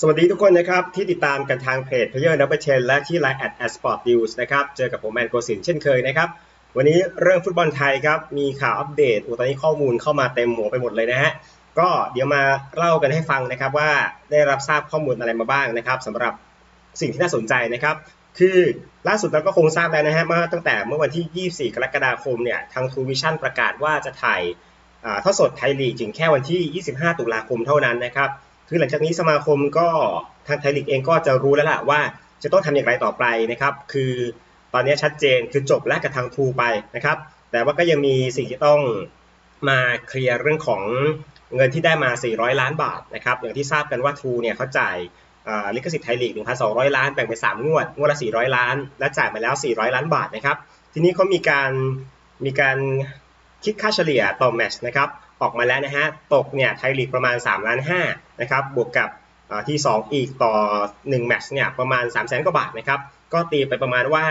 สวัสดีทุกคนนะครับ ที่ติดตามกันทางเพจพเยอร์นับเชนและที่ไลน์แอดแอสปอร์ตนิวส์นะครับ เจอกับผมแมนโกสินเช่นเคยนะครับ วันนี้เรื่องฟุตบอลไทยครับ มีข่าวอัปเดตโอ้ตอนนี้ข้อมูลเข้ามาเต็มหัวไปหมดเลยนะฮะ ก็เดี๋ยวมาเล่ากันให้ฟังนะครับว่าได้รับทราบข้อมูลอะไรมาบ้างนะครับสำหรับสิ่งที่น่าสนใจนะครับ คือล่าสุดเราก็คงทราบแล้วนะฮะเมื่อตั้งแต่เมื่อวันที่ 24 กรกฎาคมเนี่ยทาง True Vision ประกาศว่าจะถ่ายอ่าทอดสดไทยลีกถึงแค่วันที่ 25 ตุลาคมเท่านั้นนะครับ คือหลังจากนี้สมาคมก็ทางไทยลีกเองก็จะรู้แล้วล่ะว่าจะต้องทำอย่างไรต่อไปนะครับ คือตอนนี้ชัดเจนคือจบแล้วกับทางทูไปนะครับ แต่ว่าก็ยังมีสิ่งที่ต้องมาเคลียร์เรื่องของเงินที่ได้มา 400 ล้านบาทนะครับ อย่างที่ทราบกันว่าทูเนี่ยเขาจ่ายลิขสิทธิ์ไทยลีก 1,200 ล้าน แบ่งเป็น3งวด งวดละ 400 ล้าน และจ่ายมาแล้ว 400 ล้านบาทนะครับ ทีนี้เขามีการมีการคิดค่าเฉลี่ยต่อแมช์นะครับ ออกมาแล้วนะฮะ ตกเนี่ยไทยลีกประมาณ3ล้าน5นะครับ บวกกับที่ 2 อีกต่อ1แมตช์เนี่ยประมาณ 3 0 0 0 0 0กว่าบาทนะครับ ก็ตีไปประมาณว่า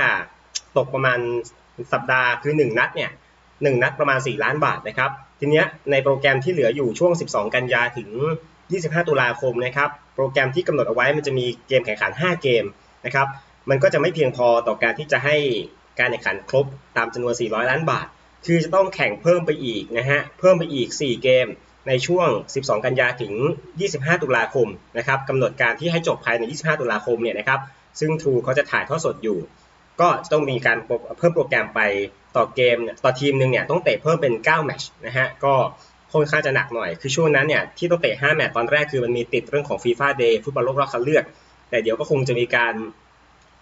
ตกประมาณสัปดาห์คือ 1 นัดเนี่ย1นัดประมาณ 4 ล้านบาทนะครับ ทีเนี้ยในโปรแกรมที่เหลืออยู่ช่วง 12 กันยาถึง 25 ตุลาคมนะครับ โปรแกรมที่กำหนดเอาไว้มันจะมีเกมแข่งขัน 5 เกมนะครับ มันก็จะไม่เพียงพอต่อการที่จะให้การแข่งขันครบตามจำนวน 400 ล้านบาท คือจะต้องแข่งเพิ่มไปอีกนะฮะเพิ่มไปอีก 4 เกมในช่วง 12 กันยาถึง 25 ตุลาคมนะครับกำหนดการที่ให้จบภายใน 25 ตุลาคมเนี่ยนะครับซึ่ง True เขาจะถ่ายทอดสดอยู่ ก็จะต้องมีการเพิ่มโปรแกรมไปต่อเกมเนี่ยต่อทีมหนึ่งเนี่ยต้องเตะเพิ่มเป็น 9 แมตช์นะฮะก็ค่อนข้างจะหนักหน่อย คือช่วงนั้นเนี่ยที่ต้องเตะ 5 แมตช์ตอนแรกคือมันมีติดเรื่องของ FIFA Day ฟุตบอลโลกรอบคัดเลือก แต่เดี๋ยวก็คงจะมีการ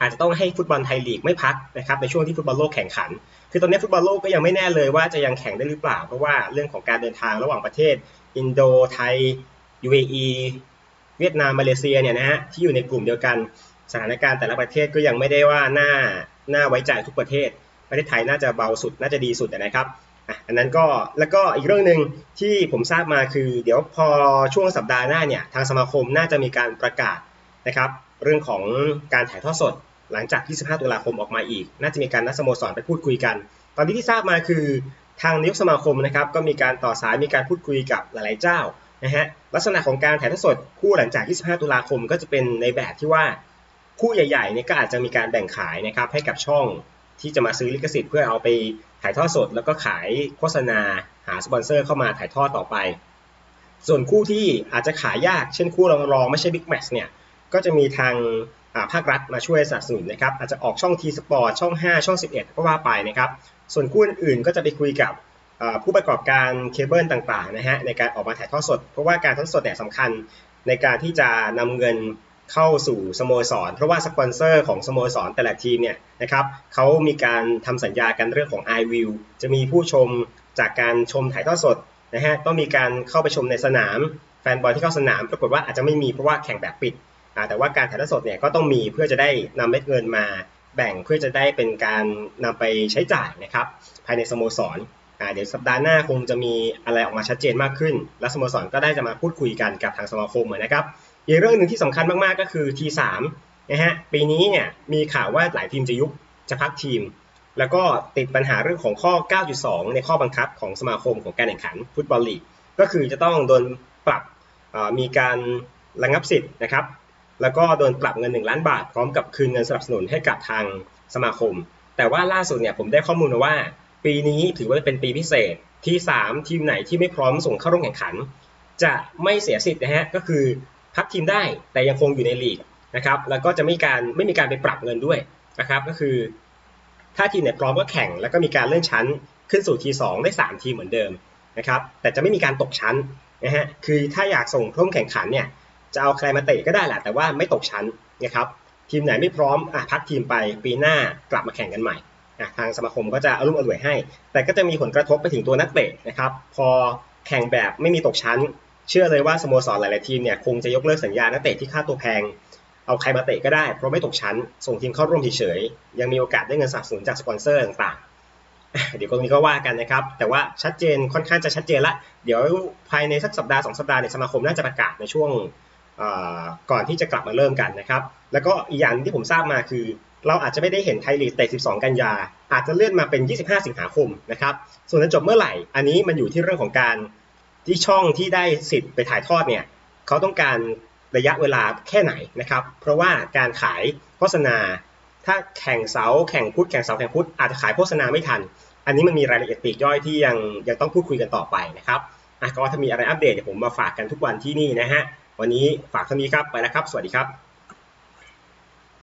อาจจะต้องให้ฟุตบอลไทยลีกไม่พักนะครับในช่วงที่ฟุตบอลโลกแข่งขัน คือตอนนี้ฟุตบอลโลกก็ยังไม่แน่เลยว่าจะยังแข่งได้หรือเปล่า เพราะว่าเรื่องของการเดินทางระหว่างประเทศ อินโดไทย UAE เวียดนามมาเลเซียเนี่ยนะฮะที่อยู่ในกลุ่มเดียวกันสถานการณ์แต่ละประเทศก็ยังไม่ได้ว่าน่าน่าไว้ใจทุกประเทศ ประเทศไทยน่าจะเบาสุดน่าจะดีสุดนะครับอันนั้นก็แล้วก็อีกเรื่องหนึ่งที่ผมทราบมาคือ เดี๋ยวพอช่วงสัปดาห์หน้าเนี่ยทางสมาคมน่าจะมีการประกาศนะครับ เรื่องของการถ่ายทอดสด หลังจาก 25 ตุลาคมออกมาอีก น่าจะมีการนัดสโมสรไปพูดคุยกัน ตอนนี้ที่ทราบมาคือทางนายกสมาคมนะครับก็มีการต่อสายมีการพูดคุยกับหลาย ๆ เจ้านะฮะลักษณะของการถ่ายทอดสดคู่หลังจาก 25 ตุลาคมก็จะเป็นในแบบที่ว่าคู่ใหญ่ๆเนี่ยก็อาจจะมีการแบ่งขายนะครับให้กับช่องที่จะมาซื้อลิขสิทธิ์เพื่อเอาไปถ่ายทอดสด แล้วก็ขายโฆษณาหาสปอนเซอร์เข้ามาถ่ายทอดต่อไป ส่วนคู่ที่อาจจะขายยากเช่นคู่รองๆไม่ใช่บิ๊กแมตช์เนี่ยก็จะมีทาง ภาครัฐมาช่วยสนับสนุนนะครับอาจจะออกช่อง T Sport ช่อง 5 ช่อง 11 ก็ว่าไปนะครับ ส่วนคู่อื่นก็จะไปคุยกับผู้ประกอบการเคเบิลต่างๆนะฮะในการออกมาถ่ายทอดสด เพราะว่าการถ่ายทอดสดเนี่ยสำคัญในการที่จะนำเงินเข้าสู่สโมสร เพราะว่าสปอนเซอร์ของสโมสรแต่ละทีมเนี่ยนะครับเขามีการทำสัญญากันเรื่องของ i w i l l จะมีผู้ชมจากการชมถ่ายทอดสดนะฮะต้องมีการเข้าไปชมในสนาม แฟนบอลที่เข้าสนามปรากฏว่าอาจจะไม่มีเพราะว่าแข่งแบบปิด แต่ว่าการถ่ายทอดสดเนี่ยก็ต้องมีเพื่อจะได้นำเม็ดเงินมาแบ่งเพื่อจะได้เป็นการนำไปใช้จ่ายนะครับภายในสโมสรเดี๋ยวสัปดาห์หน้าคงจะมีอะไรออกมาชัดเจนมากขึ้น และสโมสรก็ได้จะมาพูดคุยกันกับทางสมาคมนะครับอีกเรื่องหนึ่งที่สำคัญมากๆก็คือ T3 นะฮะปีนี้เนี่ยมีข่าวว่าหลายทีมจะยุบจะพักทีม แล้วก็ติดปัญหาเรื่องของข้อ 9.2 ในข้อบังคับของสมาคมของการแข่งขันฟุตบอลลีกก็คือจะต้องโดนปรับมีการระงับสิทธิ์นะครับ แล้วก็โดนปรับเงิน 1 ล้านบาท พร้อมกับคืนเงินสนับสนุนให้กับทางสมาคม แต่ว่าล่าสุดเนี่ยผมได้ข้อมูลมาว่า ปีนี้ถือว่าเป็นปีพิเศษที่ 3 ทีมไหนที่ไม่พร้อมส่งเข้าร่วมแข่งขัน จะไม่เสียสิทธิ์นะฮะก็คือพักทีมได้แต่ยังคงอยู่ในลีกนะครับแล้วก็จะไม่การไม่มีการไปปรับเงินด้วยนะครับก็คือ ถ้าทีมไหนพร้อมก็แข่ง แล้วก็มีการเลื่อนชั้นขึ้นสู่ทีสองได้ 3 ทีมเหมือนเดิมนะครับแต่จะไม่มีการตกชั้นนะฮะคือถ้าอยากส่งร่วมแข่งขันเนี่ย จะเอาใครมาเตะก็ได้แหละแต่ว่าไม่ตกชั้นนะครับทีมไหนไม่พร้อมอะพักทีมไปปีหน้ากลับมาแข่งกันใหม่อะทางสมาคมก็จะอารมณ์อร่วยให้ แต่ก็จะมีผลกระทบไปถึงตัวนักเตะนะครับพอแข่งแบบไม่มีตกชั้น เชื่อเลยว่าสโมสรหลายๆทีมเนี่ยคงจะยกเลิกสัญญานักเตะที่ค่าตัวแพงเอาใครมาเตะก็ได้เพราะไม่ตกชั้น ส่งทีมเข้าร่วมเฉยๆยังมีโอกาสได้เงินสนับสนุนจากสปอนเซอร์ต่างๆ เดี๋ยวตรงนี้ก็ว่ากันนะครับ แต่ว่าชัดเจนค่อนข้างจะชัดเจนละ เดี๋ยวภายในสักสัปดาห์สองสัปดาห์เนี่ยสมาคมน่าจะประกาศในช่วง ก่อนที่จะกลับมาเริ่มกันนะครับ แล้วก็อีกอย่างที่ผมทราบมาคือ เราอาจจะไม่ได้เห็นไทยลีกเตะ 12 กันยา อาจจะเลื่อนมาเป็น 25 สิงหาคมนะครับ ส่วนจะจบเมื่อไหร่ อันนี้มันอยู่ที่เรื่องของการที่ช่องที่ได้สิทธิ์ไปถ่ายทอดเนี่ยเขาต้องการระยะเวลาแค่ไหนนะครับ เพราะว่าการขายโฆษณา ถ้าแข่งเสาแข่งพุทธแข่งเสาแข่งพุทธอาจจะขายโฆษณาไม่ทัน อันนี้มันมีรายละเอียดปีกย่อยที่ยังยังต้องพูดคุยกันต่อไปนะครับก็ถ้ามีอะไรอัปเดตเดี๋ยวผมมาฝากกันทุกวันที่นี่นะฮะ วันนี้ฝากเท่านี้ครับ ไปแล้วครับ สวัสดีครับ